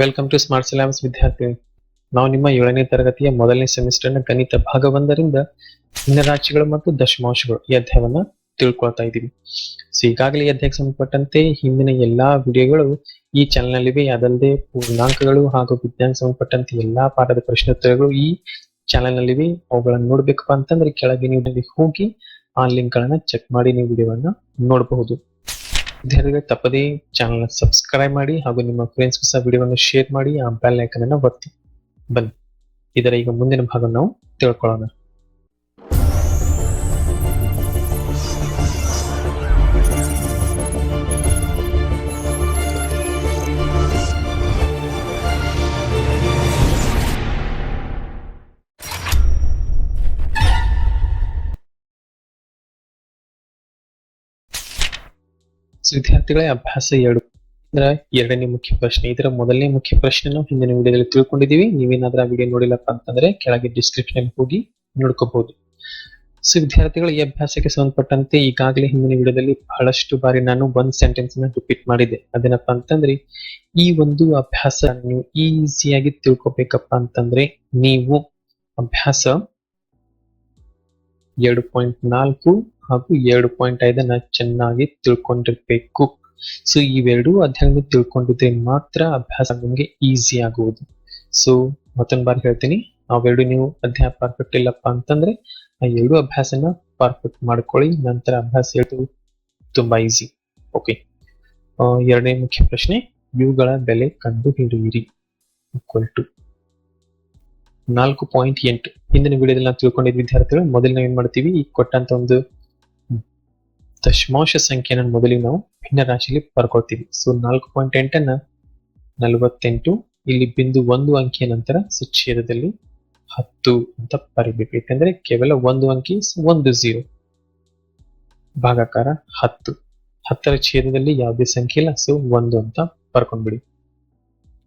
Welcome to smart syllabus ವಿದ್ಯಾರ್ಥಿ ನಾವು ನಿಮ್ಮ ಏಳನೇ ತರಗತಿಯ ಮೊದಲನೇ ಸೆಮಿಸ್ಟರ್ನ ಗಣಿತ ಭಾಗ ಒಂದರಿಂದ ಭಿನ್ನರಾಶಿಗಳು ಮತ್ತು ದಶಮಾಂಶಗಳು ಈ ಅಧ್ಯಾಯವನ್ನ ತಿಳ್ಕೊಳ್ತಾ ಇದ್ದೀವಿ. ಸೊ ಈಗಾಗಲೇ ಅಧ್ಯಾಯಕ್ಕೆ ಸಂಬಂಧಪಟ್ಟಂತೆ ಹಿಂದಿನ ಎಲ್ಲಾ ವಿಡಿಯೋಗಳು ಈ ಚಾನಲ್ ನಲ್ಲಿವೆ. ಅದಲ್ಲದೆ ಪೂರ್ಣಾಂಕಗಳು ಹಾಗೂ ವಿಜ್ಞಾನ ಸಂಬಂಧಪಟ್ಟಂತೆ ಎಲ್ಲಾ ಪಾಠದ ಪ್ರಶ್ನೋತ್ತರಗಳು ಈ ಚಾನಲ್ ನಲ್ಲಿವೆ. ಅವುಗಳನ್ನು ನೋಡ್ಬೇಕಪ್ಪ ಅಂತಂದ್ರೆ ಕೆಳಗೆ ನೀವು ಹೋಗಿ ಆ ಲಿಂಕ್ ಗಳನ್ನ ಚೆಕ್ ಮಾಡಿ ನೀವು ವಿಡಿಯೋವನ್ನ ನೋಡಬಹುದು. ವಿದ್ಯಾರ್ಥಿಗಳು ತಪ್ಪದೇ ಚಾನಲ್ ಸಬ್ಸ್ಕ್ರೈಬ್ ಮಾಡಿ ಹಾಗೂ ನಿಮ್ಮ ಫ್ರೆಂಡ್ಸ್ ಸಹ ವಿಡಿಯೋವನ್ನು ಶೇರ್ ಮಾಡಿ, ಆ ಬೆಲ್ ಐಕನ್ ಅನ್ನು ಒತ್ತಿ. ಬನ್ನಿ. ಇದರ ಈಗ ಮುಂದಿನ ಭಾಗ ನಾವು ತಿಳ್ಕೊಳ್ಳೋಣ. ವಿದ್ಯಾರ್ಥಿಗಳೇ ಅಭ್ಯಾಸ ಎರಡು ಇದರ ಎರಡನೇ ಮುಖ್ಯ ಪ್ರಶ್ನೆ. ಇದರ ಮೊದಲನೇ ಮುಖ್ಯ ಪ್ರಶ್ನೆ ಹಿಂದಿನ ವಿಡಿಯೋದಲ್ಲಿ ತಿಳ್ಕೊಂಡಿದೀವಿ ನೀವೇನಾದ್ರೂ ಆ ವಿಡಿಯೋ ನೋಡಿಲ್ಲಪ್ಪ ಅಂತಂದ್ರೆ ಕೆಳಗೆ ಡಿಸ್ಕ್ರಿಪ್ಷನ್ ಹೋಗಿ ನೋಡ್ಕೋಬಹುದು. ಸೊ ವಿದ್ಯಾರ್ಥಿಗಳು ಈ ಅಭ್ಯಾಸಕ್ಕೆ ಸಂಬಂಧಪಟ್ಟಂತೆ ಈಗಾಗಲೇ ಹಿಂದಿನ ವಿಡಿಯೋದಲ್ಲಿ ಬಹಳಷ್ಟು ಬಾರಿ ನಾನು ಒಂದ್ ಸೆಂಟೆನ್ಸ್ನ ರಿಪೀಟ್ ಮಾಡಿದೆ ಅದೇನಪ್ಪ ಅಂತಂದ್ರೆ, ಈ ಒಂದು ಅಭ್ಯಾಸ ನೀವು ಈಸಿಯಾಗಿ ತಿಳ್ಕೊಬೇಕಪ್ಪ ಅಂತಂದ್ರೆ ನೀವು ಅಭ್ಯಾಸ ಎರಡು ಪಾಯಿಂಟ್ ನಾಲ್ಕು ಹಾಗೂ ಎರಡು ಪಾಯಿಂಟ್ ಐದನ್ನ ಚೆನ್ನಾಗಿ ತಿಳ್ಕೊಂಡಿರ್ಬೇಕು. ಸೊ ಇವೆರಡೂ ಅಧ್ಯಯನ ತಿಳ್ಕೊಂಡಿದ್ರೆ ಮಾತ್ರ ಅಭ್ಯಾಸ ನಿಮಗೆ ಈಸಿ ಆಗುವುದು. ಸೊ ಮತ್ತೊಂದು ಬಾರಿ ಹೇಳ್ತೀನಿ, ಅವೆರಡು ನೀವು ಅಧ್ಯಯನ ಪರ್ಫೆಕ್ಟ್ ಇಲ್ಲಪ್ಪ ಅಂತಂದ್ರೆ, ಆ ಎರಡು ಅಭ್ಯಾಸನ ಪರ್ಫೆಕ್ಟ್ ಮಾಡ್ಕೊಳ್ಳಿ, ನಂತರ ಅಭ್ಯಾಸ ಹೇಳುದು ತುಂಬಾ ಈಸಿ ಓಕೆ ಎರಡನೇ ಮುಖ್ಯ ಪ್ರಶ್ನೆ, ಇವುಗಳ ಬೆಲೆ ಕಂಡು ಹಿಡಿಯಿರಿ ಈಕ್ವಲ್ ಟು ನಾಲ್ಕು ಪಾಯಿಂಟ್ ಎಂಟು. ಹಿಂದಿನ ವಿಡಿಯೋದಲ್ಲಿ ನಾವು ತಿಳ್ಕೊಂಡಿದ್ದ ವಿದ್ಯಾರ್ಥಿಗಳು ಮೊದಲು ನಾವು ಏನ್ ಮಾಡ್ತೀವಿ, ಈ ಕೊಟ್ಟಂತ ಒಂದು ದಶಮಾಂಶ ಸಂಖ್ಯೆನ ಮೊದಲಿಗೆ ನಾವು ಭಿನ್ನ ರಾಶಿಯಲ್ಲಿ ಬರ್ಕೊಳ್ತೀವಿ ಸೊ ನಾಲ್ಕು ಪಾಯಿಂಟ್ ಎಂಟನ್ನ ನಲವತ್ತೆಂಟು, ಇಲ್ಲಿ ಬಿಂದು ಒಂದು ಅಂಕಿಯ ನಂತರ ಸುಚ್ಛೇದದಲ್ಲಿ ಹತ್ತು ಅಂತ ಬರಿಬೇಕು. ಯಾಕಂದ್ರೆ ಕೇವಲ ಒಂದು ಅಂಕಿ, ಒಂದು ಝೀರೋ ಭಾಗಾಕಾರ ಹತ್ತು. ಹತ್ತರ ಛೇದದಲ್ಲಿ ಯಾವುದೇ ಸಂಖ್ಯೆ ಇಲ್ಲ. ಸೊ ಒಂದು ಅಂತ ಬರ್ಕೊಂಡ್ಬಿಡಿ.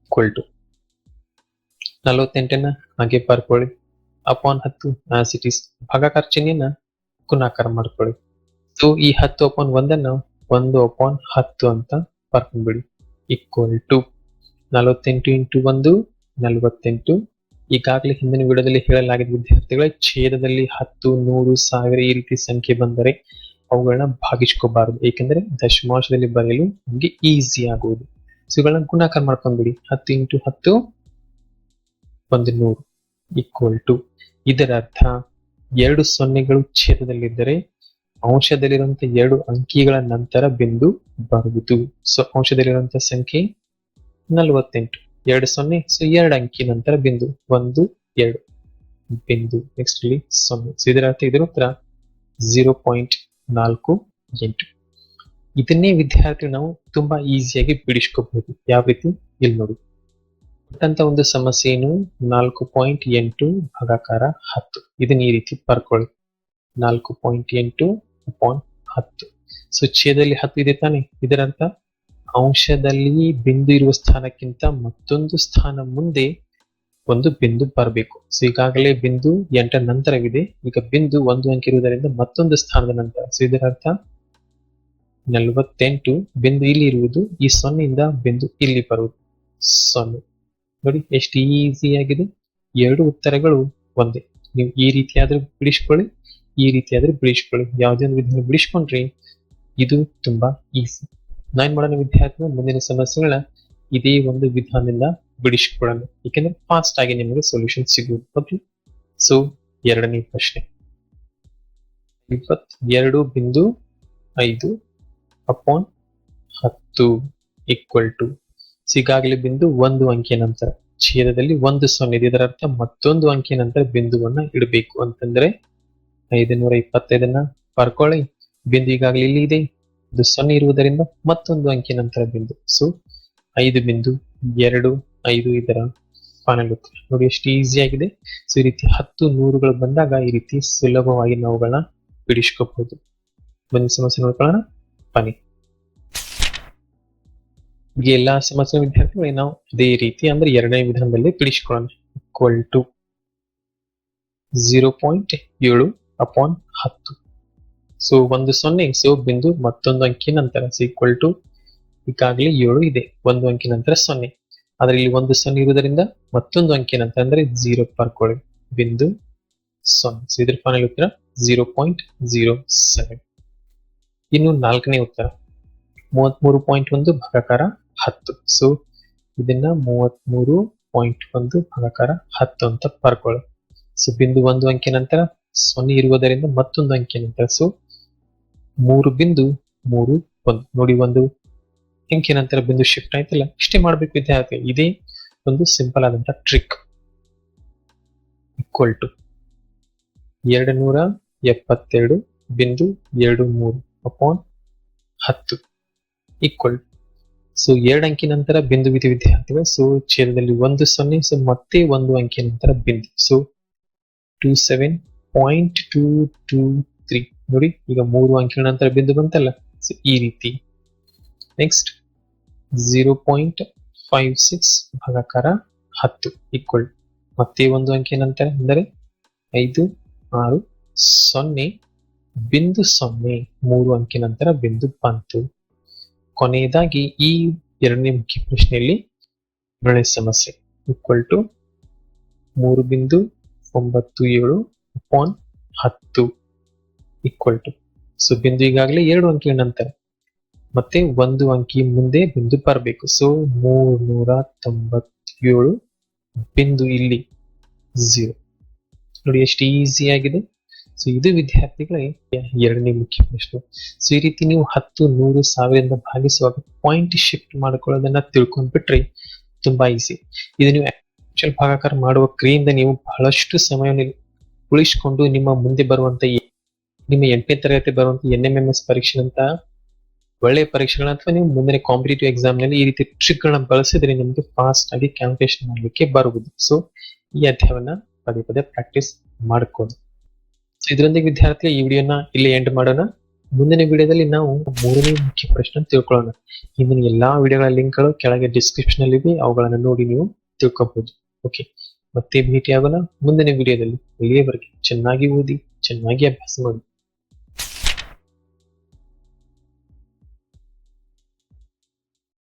ಕೊಲ್ಟು ನಲವತ್ತೆಂಟನ್ನ ಹಾಗೆ ಬರ್ಕೊಳ್ಳಿ. ಅಪಾನ್ ಹತ್ತು ಆಸ್ ಭಾಗಾಕಾರ ಚಿಹ್ನೆನ ಗುಣಾಕಾರ ಮಾಡ್ಕೊಳ್ಳಿ. ಸೊ ಈ ಹತ್ತು ಅಪಾನ್ ಒಂದನ್ನ ಒಂದು ಅಪಾನ್ ಹತ್ತು ಅಂತ ಬರ್ಕೊಂಡ್ಬಿಡಿ. ಈಕ್ವಲ್ ಟು ನಲವತ್ತೆಂಟು ಇಂಟು ಒಂದು, ನಲವತ್ತೆಂಟು. ಈಗಾಗಲೇ ಹಿಂದಿನ ವಿಡಿಯೋದಲ್ಲಿ ಹೇಳಲಾಗಿದೆ ವಿದ್ಯಾರ್ಥಿಗಳ, ಛೇದದಲ್ಲಿ ಹತ್ತು, ನೂರು, ಸಾವಿರ ಈ ರೀತಿ ಸಂಖ್ಯೆ ಬಂದರೆ ಅವುಗಳನ್ನ ಭಾಗಿಸ್ಕೋಬಾರದು. ಏಕೆಂದರೆ ದಶಮಾಂಶದಲ್ಲಿ ಬರೆಯಲು ನಮಗೆ ಈಸಿ ಆಗುವುದು. ಸೊ ಇವುಗಳನ್ನ ಗುಣಾಕಾರ ಮಾಡ್ಕೊಂಡ್ಬಿಡಿ. ಹತ್ತು ಇಂಟು ಹತ್ತು, ಒಂದು ನೂರು. ಈಕ್ವಲ್ ಟು ಇದರ ಅರ್ಥ ಎರಡು ಸೊನ್ನೆಗಳು ಛೇದದಲ್ಲಿದ್ದರೆ ಅಂಶದಲ್ಲಿರುವಂತಹ ಎರಡು ಅಂಕಿಗಳ ನಂತರ ಬಿಂದು ಬರುವುದು. ಸೊ ಅಂಶದಲ್ಲಿರುವಂತಹ ಸಂಖ್ಯೆ ನಲವತ್ತೆಂಟು. ಎರಡು ಸೊನ್ನೆ, ಸೊ, ಎರಡು ಅಂಕಿ ನಂತರ ಬಿಂದು ಒಂದು, ಎರಡು. ಬಿಂದು ನೆಕ್ಸ್ಟ್ ಇಲ್ಲಿ ಸೊನ್ನೆ. ಸೊ ಇದರ ಅರ್ಥ ಇದರ ಉತ್ತರ ಝೀರೋ ಪಾಯಿಂಟ್ ನಾಲ್ಕು ಎಂಟು. ಇದನ್ನೇ ವಿದ್ಯಾರ್ಥಿ ನಾವು ತುಂಬಾ ಈಸಿಯಾಗಿ ಬಿಡಿಸ್ಕೋಬಹುದು. ಯಾವ ರೀತಿ? ಇಲ್ಲಿ ನೋಡಿ. ಕೊಟ್ಟಂತ ಒಂದು ಸಮಸ್ಯೆ ಏನು? ನಾಲ್ಕು ಪಾಯಿಂಟ್ ಎಂಟು ಭಾಗಾಕಾರ ಹತ್ತು. ಇದನ್ನ ಈ ರೀತಿ ಬರ್ಕೊಳ್ಳಿ ನಾಲ್ಕು ಪಾಯಿಂಟ್ ಎಂಟು ಪಾಯಿಂಟ್ ಹತ್ತು. ಸೊ ಛೇದಲ್ಲಿ ಹತ್ತು ಇದೆ ತಾನೆ? ಇದರರ್ಥ, ಅಂಶದಲ್ಲಿ ಬಿಂದು ಇರುವ ಸ್ಥಾನಕ್ಕಿಂತ ಮತ್ತೊಂದು ಸ್ಥಾನ ಮುಂದೆ ಒಂದು ಬಿಂದು ಬರಬೇಕು. ಸೊ ಈಗಾಗಲೇ ಬಿಂದು ಎಂಟರ ನಂತರವಿದೆ. ಈಗ ಬಿಂದು ಒಂದು ಅಂಕಿ ಇರುವುದರಿಂದ ಮತ್ತೊಂದು ಸ್ಥಾನದ ನಂತರ. ಸೊ ಇದರ ಅರ್ಥ ನಲವತ್ತೆಂಟು ಬಿಂದು ಇಲ್ಲಿ ಇರುವುದು, ಈ ಸೊನ್ನೆಯಿಂದ ಬಿಂದು ಇಲ್ಲಿ ಬರುವುದು. ಸೊನ್ನೆ. ನೋಡಿ, ಎಷ್ಟು ಈಸಿ ಆಗಿದೆ. ಎರಡು ಉತ್ತರಗಳು ಒಂದೇ. ನೀವು ಈ ರೀತಿಯಾದ್ರೂ ಬಿಡಿಸ್ಕೊಳ್ಳಿ. ಈ ರೀತಿಯಾದ್ರೆ ಬಿಡಿಸ್ಕೊಳ್ಳಿ. ಯಾವುದೇ ಒಂದು ವಿಧಾನ ಬಿಡಿಸ್ಕೊಂಡ್ರಿ ಇದು ತುಂಬಾ ಈಸಿ ನಾನ್ ಮಾಡೋಣ ವಿದ್ಯಾರ್ಥಿಗಳು ಮುಂದಿನ ಸಮಸ್ಯೆಗಳ ಇದೇ ಒಂದು ವಿಧಾನದಿಂದ ಬಿಡಿಸ್ಕೊಳ್ಳೋಣ. ಏಕೆಂದ್ರೆ ಫಾಸ್ಟ್ ಆಗಿ ನಿಮಗೆ ಸೊಲ್ಯೂಷನ್ ಸಿಗುವುದು ಓಕೆ ಸೊ ಎರಡನೇ ಪ್ರಶ್ನೆ. ಇಪ್ಪತ್ತೆರಡು ಬಿಂದು ಐದು ಅಪಾನ್ ಹತ್ತು ಈಕ್ವಲ್ ಟು ಈಗಾಗಲೇ ಬಿಂದು ಒಂದು ಅಂಕಿಯ ನಂತರ. ಛೇದದಲ್ಲಿ ಒಂದು ಸೊನ್ನೆ ಇದೆ. ಇದರ ಅರ್ಥ ಮತ್ತೊಂದು ಅಂಕಿಯ ನಂತರ ಬಿಂದುವನ್ನ ಇಡಬೇಕು ಅಂತಂದ್ರೆ ಐದುನೂರ ಇಪ್ಪತ್ತೈದನ್ನ ಬರ್ಕೊಳ್ಳಿ ಬಿಂದು ಈಗಾಗಲೇ ಇಲ್ಲಿ ಇದೆ. ಇದು ಸೊನ್ನೆ ಇರುವುದರಿಂದ ಮತ್ತೊಂದು ಅಂಕಿ ನಂತರ ಬಿಂದು. ಸೊ ಐದು ಬಿಂದು, ಎರಡು, ಐದು ಇದರ ಫೈನಲ್ ಉತ್ತರ. ನೋಡಿ, ಎಷ್ಟು ಈಸಿ ಆಗಿದೆ. ಸೊ ಈ ರೀತಿ ಹತ್ತು ನೂರುಗಳು ಬಂದಾಗ ಈ ರೀತಿ ಸುಲಭವಾಗಿ ನಾವುಗಳನ್ನ ಬಿಡಿಸ್ಕೋಬಹುದು ಬನ್ನಿ, ಸಮಸ್ಯೆ ನೋಡ್ಕೊಳ್ಳೋಣ. ಬನ್ನಿ. ಎಲ್ಲಾ ಸಮಸ್ಯೆ ವಿದ್ಯಾರ್ಥಿಗಳಿಗೆ ನಾವು ಅದೇ ರೀತಿ ಅಂದ್ರೆ ಎರಡನೇ ವಿಧಾನದಲ್ಲಿ ಬಿಡಿಸ್ಕೊಳ್ಳೋಣ. ಈಕ್ವಲ್ ಟು ಝೀರೋ ಪಾಯಿಂಟ್ ಏಳು. ಅಪಾನ್ ಹತ್ತು. ಸೊ ಒಂದು ಸೊನ್ನೆ ಸೊ ಬಿಂದು ಮತ್ತೊಂದು ಅಂಕಿ ನಂತರ ಈಕ್ವಲ್ ಟು ಈಗಾಗಲೇ ಏಳು ಇದೆ. ಒಂದು ಅಂಕಿ ನಂತರ ಸೊನ್ನೆ. ಆದ್ರೆ ಇಲ್ಲಿ ಒಂದು ಸೊನ್ನೆ ಇರುವುದರಿಂದ ಮತ್ತೊಂದು ಅಂಕಿ ನಂತರ ಅಂದ್ರೆ ಜೀರೋ ಪರ್ಕೊಳ್ಳಿ ಬಿಂದು ಸೊನ್ನೆ. ಸೊ ಇದ್ರ ಫೈನಲ್ ಉತ್ತರ ಜೀರೋ ಪಾಯಿಂಟ್ ಜೀರೋ ಸೆವೆನ್ ಇನ್ನು ನಾಲ್ಕನೇ ಉತ್ತರ. ಮೂವತ್ಮೂರು ಪಾಯಿಂಟ್ ಒಂದು ಭಾಗಾಕಾರ ಹತ್ತು. ಸೊ ಇದನ್ನ ಮೂವತ್ಮೂರು ಪಾಯಿಂಟ್ ಒಂದು ಭಾಗಾಕಾರ ಹತ್ತು ಅಂತ ಪರ್ಕೊಳ್ಳಿ ಸೊ ಬಿಂದು ಒಂದು ಅಂಕಿ ನಂತರ ಸೊನ್ನೆ ಇರುವುದರಿಂದ ಮತ್ತೊಂದು ಅಂಕಿ ನಂತರ ಸೊ ಮೂರು ಬಿಂದು ಮೂರು ಒಂದು. ನೋಡಿ ಒಂದು ಅಂಕಿ ನಂತರ ಬಿಂದು ಶಿಫ್ಟ್ ಆಯ್ತಲ್ಲ, ಇಷ್ಟೇ ಮಾಡಬೇಕು ವಿದ್ಯಾರ್ಥಿ ಇದೇ ಒಂದು ಸಿಂಪಲ್ ಆದಂತ ಟ್ರಿಕ್ ಈಕ್ವಲ್ ಟು ಎರಡು ನೂರ ಎಪ್ಪತ್ತೆರಡು ಬಿಂದು ಎರಡು ಮೂರು ಅಪಾನ್ ಹತ್ತು. ಈಕ್ವಲ್ ಸೊ ಎರಡು ಅಂಕಿ ನಂತರ ಬಿಂದು ವಿಧಿ ವಿದ್ಯಾರ್ಥಿಗಳು. ಸೊ ಛೇದದಲ್ಲಿ ಒಂದು ಸೊನ್ನೆ ಸೊ ಮತ್ತೆ ಒಂದು ಅಂಕಿ ನಂತರ ಬಿಂದು. So two seven point two two three ನೋಡಿ, ಈಗ ಮೂರು ಅಂಕಿಗಳ ನಂತರ ಬಿಂದು ಬಂತಲ್ಲ? ಸೊ ಈ ರೀತಿ. Next zero point five six ಭಾಗಾಕಾರ ಹತ್ತು ಈಕ್ವಲ್ ಮತ್ತೆ ಒಂದು ಅಂಕಿ ನಂತರ ಅಂದರೆ ಐದು, ಆರು, ಸೊನ್ನೆ, ಬಿಂದು ಸೊನ್ನೆ, ಮೂರು ಅಂಕಿ ನಂತರ ಬಿಂದು ಬಂತು. ಕೊನೆಯದಾಗಿ ಈ ಎರಡನೇ ಮುಖ್ಯ ಪ್ರಶ್ನೆಯಲ್ಲಿ ಬೆಳೆ ಸಮಸ್ಯೆ. ಈಕ್ವಲ್ ಟು ಮೂರು ಬಿಂದು ಒಂಬತ್ತು ಏಳು ಅಪಾನ್ ಹತ್ತು ಈಕ್ವಲ್ ಟು ಸೊ ಬಿಂದು ಈಗಾಗಲೇ ಎರಡು ಅಂಕಿಯ ನಂತರ ಮತ್ತೆ ಒಂದು ಅಂಕಿ ಮುಂದೆ ಬಿಂದು ಬರಬೇಕು. ಸೊ ಮೂರ್ನೂರ ತೊಂಬತ್ತೇಳು ಬಿಂದು ಇಲ್ಲಿ ಝೀರೋ ನೋಡಿ, ಎಷ್ಟು ಈಸಿ ಆಗಿದೆ. ಸೊ ಇದು ವಿದ್ಯಾರ್ಥಿಗಳೇ ಎರಡನೇ ಮುಖ್ಯ ಪ್ರಶ್ನೆ. ಸೊ ಈ ರೀತಿ ನೀವು ಹತ್ತು, ನೂರು, ಸಾವಿರದಿಂದ ಭಾಗಿಸುವಾಗ ಪಾಯಿಂಟ್ ಶಿಫ್ಟ್ ಮಾಡ್ಕೊಳ್ಳೋದನ್ನ ತಿಳ್ಕೊಂಡ್ಬಿಟ್ರೆ ತುಂಬಾ ಈಸಿ ಇದು ನೀವು ಆಕ್ಚುಲ್ ಭಾಗಾಕಾರ ಮಾಡುವ ಕ್ರಿಯೆಯಿಂದ ನೀವು ಬಹಳಷ್ಟು ಸಮಯವನ್ನು ಉಳಿಸಿಕೊಂಡು ನಿಮ್ಮ ಮುಂದೆ ಬರುವಂತ ನಿಮ್ಮ ಎಂಟನೇ ತರಗತಿ ಬರುವಂತ ಎನ್ ಎಂ ಎಂ ಎಸ್ ಪರೀಕ್ಷೆ ಅಂತ ಒಳ್ಳೆಯ ಪರೀಕ್ಷೆಗಳ ಅಥವಾ ನೀವು ಮುಂದಿನ ಕಾಂಪಿಟೇಟಿವ್ ಎಕ್ಸಾಮ್ನಲ್ಲಿ ಈ ರೀತಿ ಟ್ರಿಕ್ ಗಳನ್ನ ಬಳಸಿದ್ರೆ ನಿಮಗೆ ಫಾಸ್ಟ್ ಆಗಿ ಕ್ಯಾಲ್ಕುಲೇಷನ್ ಮಾಡಲಿಕ್ಕೆ ಬರುವುದು. ಸೊ ಈ ಅಧ್ಯಾಯವನ್ನ ಪದೇ ಪದೇ ಪ್ರಾಕ್ಟೀಸ್ ಮಾಡ್ಕೊಂಡು ಸೊ ಇದರೊಂದಿಗೆ ವಿದ್ಯಾರ್ಥಿ ಈ ವಿಡಿಯೋನ ಇಲ್ಲಿ ಎಂಡ್ ಮಾಡೋಣ. ಮುಂದಿನ ವಿಡಿಯೋದಲ್ಲಿ ನಾವು ಮೂರನೇ ಮುಖ್ಯ ಪ್ರಶ್ನೆ ತಿಳ್ಕೊಳ್ಳೋಣ. ಹಿಂದಿನ ಎಲ್ಲಾ ವಿಡಿಯೋಗಳ ಲಿಂಕ್ಗಳು ಕೆಳಗೆ ಡಿಸ್ಕ್ರಿಪ್ಷನ್ ಅಲ್ಲಿ ಇವೆ ಅವುಗಳನ್ನು ನೋಡಿ ನೀವು ತಿಳ್ಕೊಬಹುದು ಓಕೆ ಮತ್ತೆ ಭೇಟಿಯಾಗೋಣ ಮುಂದಿನ ವಿಡಿಯೋದಲ್ಲಿ ಇಲ್ಲಿಯವರೆಗೆ ಚೆನ್ನಾಗಿ ಓದಿ ಚೆನ್ನಾಗಿ ಅಭ್ಯಾಸ ಮಾಡಿ.